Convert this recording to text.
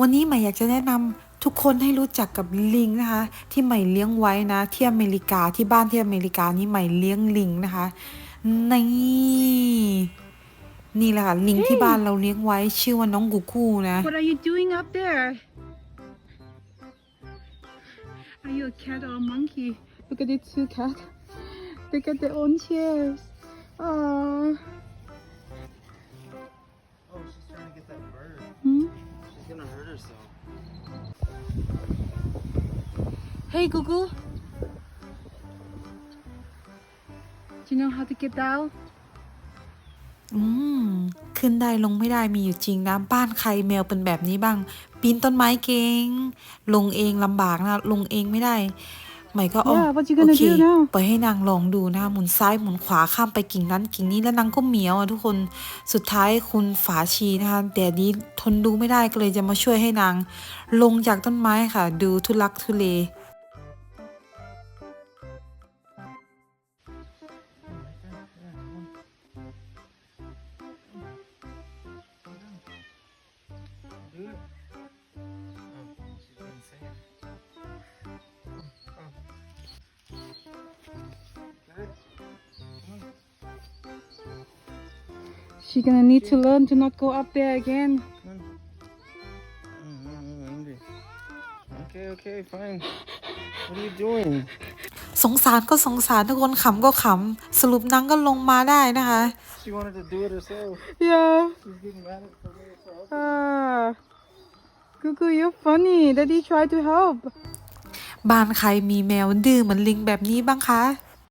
วันนี้ใหม่อยากจะแนะนำทุกคนให้รู้จักกับลิงนะคะ ที่ใหม่เลี้ยงไว้นะ ที่อเมริกาที่บ้านที่อเมริกานี่ใหม่เลี้ยงลิงนะคะนี่นี่แหละค่ะลิงที่บ้านเราเลี้ยงไว้ชื่อว่าน้องกูกูนะ What are you doing up there? Are you a cat or a monkey? Look at these two cats. They got their own chairs. Aww. Oh, she's trying to get that bird. Hmm? She's gonna hurt herself. Hey, Google. Do you know how to get down? อืม ขึ้นได้ลงไม่ได้มีอยู่จริงนะบ้านใครแมวเป็นแบบนี้บ้าง ปีนต้นไม้เก่ง ลงเองลำบากนะ ลงเองไม่ได้ ใหม่ก็อ๋อ Yeah, what you โอ gonna เค do now? ปล่อยให้นางลองดูนะหมุนซ้ายหมุนขวาข้ามไปกิ่งนั้นกิ่งนี้แล้วนางก็เหมียวอะทุกคนสุดท้ายคุณฝาชีนะคะแต่ดีทนดูไม่ได้ก็เลยจะมาช่วยให้นาง ลงจากต้นไม้ค่ะ ดูทุลักทุเล She's gonna need to learn to not go up there again. Come on. Mm, mm, mm, angry. Okay, okay, fine. What are you doing? สงสารก็สงสารทุกคนขำก็ขำสรุปนางก็ลงมาได้นะคะ She wanted to do it herself. Yeah. She's getting mad at somebody herself. Ah. Gugu, you're funny. Daddy tried to help. บ้านใครมีแมวดื้อเหมือนลิงแบบนี้บ้างคะ